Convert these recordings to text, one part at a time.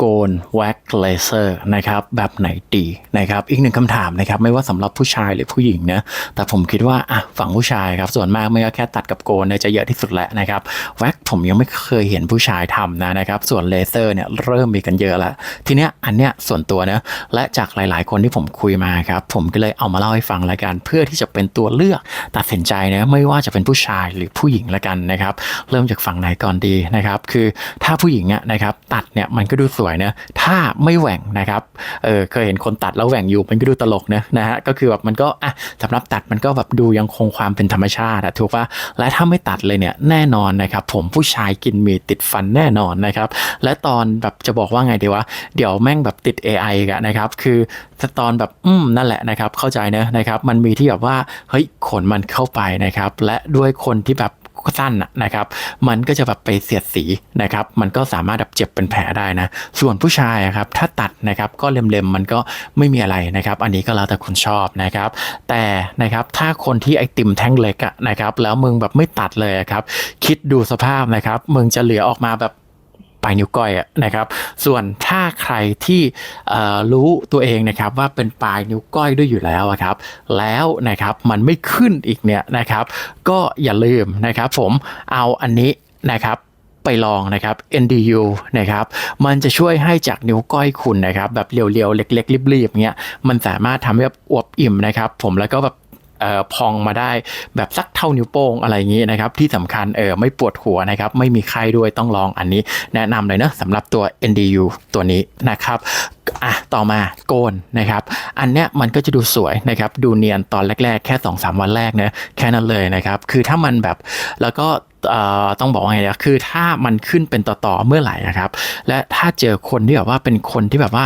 โกนแว็กเลเซอร์นะครับแบบไหนดีนะครับอีกหนึ่งคำถามนะครับไม่ว่าสำหรับผู้ชายหรือผู้หญิงนะแต่ผมคิดว่าอะฝั่งผู้ชายครับส่วนมากไม่ก็แค่ตัดกับโกนเนี่ยจะเยอะที่สุดแหละนะครับแว็กผมยังไม่เคยเห็นผู้ชายทำนะนะครับส่วนเลเซอร์เนี่ยเริ่มมีกันเยอะแล้วทีเนี้ยอันเนี้ยส่วนตัวนะและจากหลาย ๆ คนที่ผมคุยมาครับผมก็เลยเอามาเล่าให้ฟังละกันเพื่อที่จะเป็นตัวเลือกตัดสินใจนะไม่ว่าจะเป็นผู้ชายหรือผู้หญิงละกันนะครับเริ่มจากฝั่งไหนก่อนดีนะครับคือถ้าผู้หญิงอะนะครับตัดเนี่ยมันก็ดูสวยนะถ้าไม่แหว่งนะครับเออเคยเห็นคนตัดแล้วแหว่งอยู่มันก็ดูตลกนะนะฮะก็คือแบบมันก็อะสำหรับตัดมันก็แบบดูยังคงความเป็นธรรมชาติอะถูกปะและถ้าไม่ตัดเลยเนี่ยแน่นอนนะครับผมผู้ชายกินมีติดฟันแน่นอนนะครับและตอนแบบจะบอกว่าไงดีวะเดี๋ยวแม่งแบบติด AI กันนะครับคือตอนแบบอืมนั่นแหละนะครับเข้าใจนะนะครับมันมีที่แบบว่าเฮ้ยขนมันเข้าไปนะครับและด้วยคนที่แบบ สั้นนะครับ มันก็จะแบบไปเสียดสีนะครับ มันก็สามารถแบบเจ็บเป็นแผลได้นะ ส่วนผู้ชายครับถ้าตัดนะครับก็เล็มๆมันก็ไม่มีอะไรนะครับ อันนี้ก็แล้วแต่คนชอบนะครับ แต่นะครับถ้าคนที่ไอติมแท่งเล็กอะนะครับ แล้วมึงแบบไม่ตัดเลยครับ คิดดูสภาพนะครับมึงจะเหลือออกมาแบบ ปลายนิ้วก้อยนะครับ ส่วนถ้าใครที่รู้ตัวเองนะครับว่าเป็นปลายนิ้วก้อยด้วยอยู่แล้วครับ แล้วนะครับมันไม่ขึ้นอีกเนี่ยนะครับ ก็อย่าลืมนะครับ ผมเอาอันนี้นะครับไปลองนะครับ NDU นะครับ มันจะช่วยให้จากนิ้วก้อยคุณนะครับ แบบเรียวๆ เล็กๆรีบๆเงี้ย มันสามารถทำให้แบบอวบอิ่มนะครับ ผมแล้วก็แบบ พองมาได้แบบสักเท่านิ้วโป้งอะไรอย่างนี้นะครับที่สำคัญเออไม่ปวดหัวนะครับไม่มีไข้ด้วยต้องลองอันนี้แนะนำเลยนะสำหรับตัว NDU ตัวนี้นะครับอะต่อมาโกนนะครับ อันเนี้ยมันก็จะดูสวยนะครับดูเนียนตอนแรกๆ แค่2อสวันแรกเนะแค่นั้นเลยนะครับ คือถ้ามันแบบแล้วก็ ต้องบอกว่าไงนะคือถ้ามันขึ้นเป็นต่อๆเมื่อไหร่นะครับ และถ้าเจอคนที่แบบว่าเป็นคนที่แบบว่า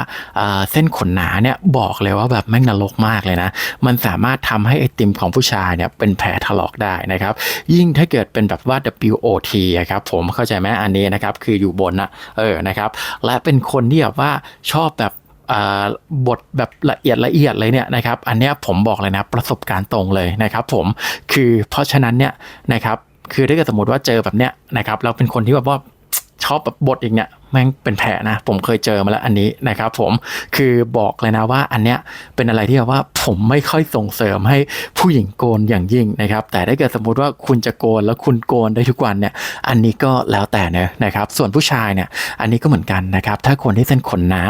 เส้นขนหนาเนี่ยบอกเลยว่าแบบแม่งนรกมากเลยนะ มันสามารถทำให้ไอติมของผู้ชายเนี่ยเป็นแผลถลอกได้นะครับ ยิ่งถ้าเกิดเป็นแบบว่า WOT อะครับผมเข้าใจไหมอันนี้นะครับ คืออยู่บนนะเออนะครับ และเป็นคนที่แบบว่าชอบแบบบทแบบละเอียดละเอียดเลยเนี่ยนะครับ อันเนี้ยผมบอกเลยนะประสบการณ์ตรงเลยนะครับ ผมคือเพราะฉะนั้นเนี่ยนะครับ คือถ้าเกิดสมมติว่าเจอแบบเนี้ยนะครับเราเป็นคนที่แบบว่าชอบแบบบทอีกเนี่ย แม่งเป็นแผลนะ ผมเคยเจอมาแล้วอันนี้นะครับผมคือบอกเลยนะว่าอันเนี้ยเป็นอะไรที่แบบว่าผมไม่ค่อยส่งเสริมให้ผู้หญิงโกนอย่างยิ่งนะครับ แต่ถ้าเกิดสมมุติว่าคุณจะโกนแล้วคุณโกนได้ทุกวันเนี่ย อันนี้ก็แล้วแต่เนะนะครับ ส่วนผู้ชายเนี่ย อันนี้ก็เหมือนกันนะครับ ถ้าคนที่เส้นขนหนา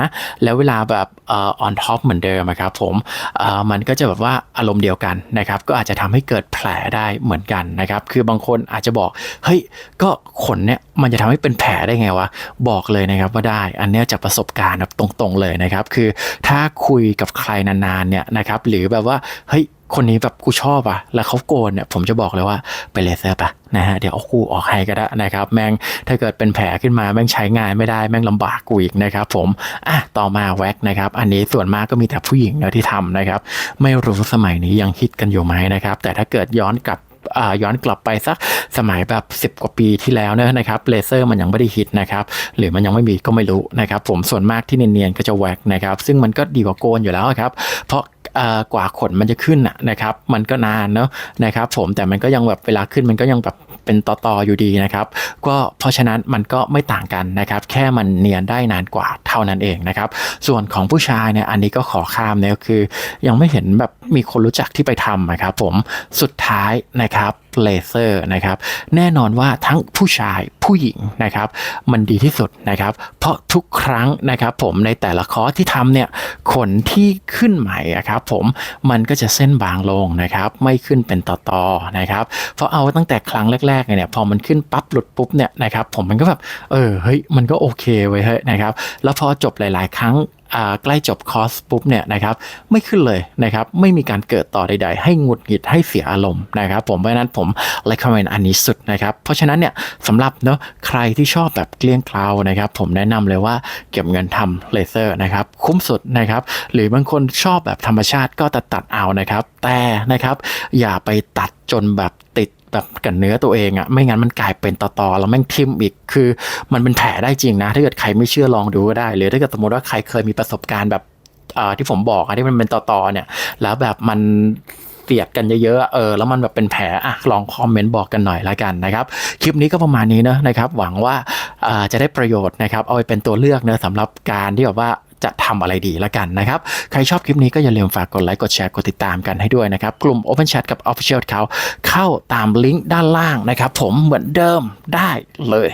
แล้วเวลาแบบเอ่อ on top เหมือนเดิมครับผมเอ่อมันก็จะแบบว่าอารมณ์เดียวกันนะครับ ก็อาจจะทำให้เกิดแผลได้เหมือนกันนะครับ คือบางคนอาจจะบอก เฮ้ย ก็ขนเนี่ยมันจะทำให้เป็นแผลได้ไงวะ บอกเลยนะครับว่าได้ อันเนี้ยจากประสบการณ์แบบตรงๆเลยนะครับ คือถ้าคุยกับใครนานๆเนี่ยนะครับหรือแบบว่าเฮ้ยคนนี้แบบกูชอบอะแล้วเขาโกนเนี่ยผมจะบอกเลยว่าไปเลเซอร์ปะนะฮะเดี๋ยวเอากูออกให้ก็ได้นะครับแม่งถ้าเกิดเป็นแผลขึ้นมาแม่งใช้งานไม่ได้แม่งลำบากกูอีกนะครับผมอะต่อมาแว็กนะครับอันนี้ส่วนมากก็มีแต่ผู้หญิงเนะที่ทำนะครับไม่รู้สมัยนี้ยังฮิตกันอยู่ไหมนะครับแต่ถ้าเกิดย้อนกลับ ย้อนกลับไปสักสมัยแบบ 10 กว่าปีที่แล้วเนะครับเลเซอร์มันยังไม่ได้ฮิตนะครับหรือมันยังไม่มีก็ไม่รู้นะครับผมส่วนมากที่เนียนๆก็จะแวกนะครับซึ่งมันก็ดีกว่าโกนอยู่แล้วครับเพราะกว่าขนมันจะขึ้นนะนะครับมันก็นานเนอะนะครับผมแต่มันก็ยังแบบเวลาขึ้นมันก็ยังแบบ เป็นต่อๆอยู่ดีนะครับ ก็เพราะฉะนั้นมันก็ไม่ต่างกันนะครับ แค่มันเนียนได้นานกว่าเท่านั้นเองนะครับ ส่วนของผู้ชายเนี่ยอันนี้ก็ขอข้ามเนี่ยคือ ยังไม่เห็นแบบมีคนรู้จักที่ไปทำนะครับผมสุดท้ายนะครับ เลเซอร์นะครับ แน่นอนว่าทั้งผู้ชายผู้หญิงนะครับ มันดีที่สุดนะครับ เพราะทุกครั้งนะครับ ผมในแต่ละคอร์สที่ทำเนี่ยขนที่ขึ้นใหม่อะครับ ผมมันก็จะเส้นบางลงนะครับ ไม่ขึ้นเป็นต่อๆนะครับเพราะเอาตั้งแต่ครั้งแรกๆเนี่ยพอมันขึ้นปั๊บหลุดปุ๊บเนี่ยนะครับ ผมมันก็แบบเออเฮ้ยมันก็โอเคไว้เฮ้ยนะครับ แล้วพอจบหลาย ๆ ครั้ง ใกล้จบคอร์สปุ๊บเนี่ยนะครับไม่ขึ้นเลยนะครับไม่มีการเกิดต่อใด ๆ ให้หงุดหงิดให้เสียอารมณ์นะครับผมเพราะนั้นผม recommend อันนี้สุดนะครับเพราะฉะนั้นเนี่ยสำหรับเนาะใครที่ชอบแบบเกลี้ยงกล่านะครับผมแนะนำเลยว่าเก็บเงินทำเลเซอร์นะครับคุ้มสุดนะครับหรือบางคนชอบแบบธรรมชาติก็ตัดตัดเอานะครับแต่นะครับอย่าไปตัดจนแบบติด แบบกับเนื้อตัวเองอะ่ะไม่งั้นมันกลายเป็นตอๆแล้วแม่งทิ่มอีกคือมันเป็นแผลได้จริงนะ ถ้าเกิดใครไม่เชื่อลองดูก็ได้ หรือถ้าเกิดสมมติว่าใครเคยมีประสบการณ์แบบที่ผมบอกอะที่มันเป็นตอๆเนี่ย แล้วแบบมันเสียดกันเยอะๆ เออ แล้วมันแบบเป็นแผลอะลองคอมเมนต์บอกกันหน่อยละกันนะครับ คลิปนี้ก็ประมาณนี้เนอะนะครับ หวังว่าอ่าจะได้ประโยชน์นะครับ เอาไปเป็นตัวเลือกเนอะสำหรับการที่แบบว่า จะทำอะไรดีละกันนะครับ ใครชอบคลิปนี้ก็อย่าลืมฝากกดไลค์กดแชร์กดติดตามกันให้ด้วยนะครับ กลุ่ม Open Chat กับ Official เขาเข้าตามลิงก์ด้านล่างนะครับ ผมเหมือนเดิมได้เลย